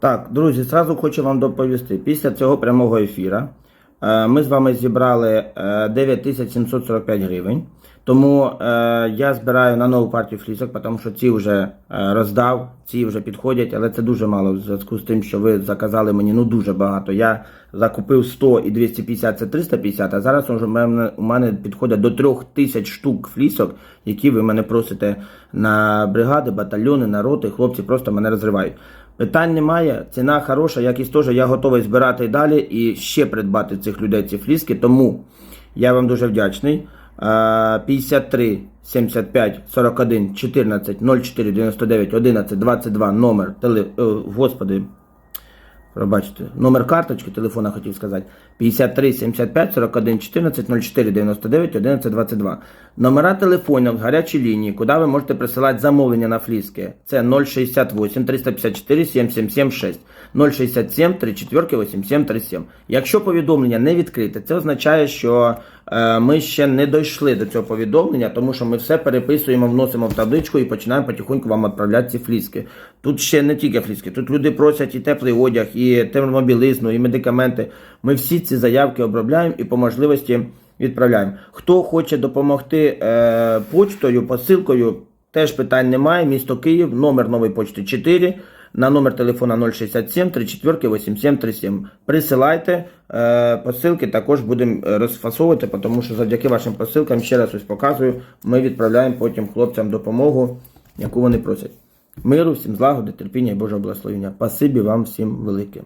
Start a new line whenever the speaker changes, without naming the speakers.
Так, друзі, зразу хочу вам доповісти. Після цього прямого ефіра е, ми з вами зібрали е, 9745 гривень. Тому е, я збираю на нову партію флісок, тому що ці вже е, роздав, ці вже підходять, але це дуже мало в зв'язку з тим, що ви заказали мені ну дуже багато. Я закупив 100 і 250 це 350, а зараз уже у мене, у мене підходять до 3000 штук флісок, які ви мене просите на бригади, батальйони, на роти. Хлопці просто мене розривають. Питань немає, ціна хороша, якість теж. Я готовий збирати далі і ще придбати цих людей ці фліски. Тому я вам дуже вдячний. Е, 53 75 41 14 04 99 11 22 номер теле, е, господи, Пробачте, номер карточки, телефона хотів сказати. 53 75 41 14 04 99 11 22. Номера телефонів, гарячі лінії, куди ви можете присилати замовлення на фліски. Це 068 354 7776 067 34 8737. Якщо повідомлення не відкрите, це означає, що ми ще не дійшли до цього повідомлення, тому що ми все переписуємо, вносимо в табличку і починаємо потихоньку вам відправляти ці фліски. Тут ще не тільки фліски, тут люди просять і теплий одяг, і термобілизну, і медикаменти. Ми всі ці заявки обробляємо і по можливості відправляємо. Хто хоче допомогти е, почтою, посилкою, теж питань немає. Місто Київ, номер нової почти 4. На номер телефона 067 34 8737. Присилайте е, посилки, також будемо е, розфасовувати, тому що завдяки вашим посилкам, ще раз ось показую, ми відправляємо потім хлопцям допомогу, яку вони просять. Миру, всім злагоди, терпіння і Божого благословення. Пасибі вам всім велике.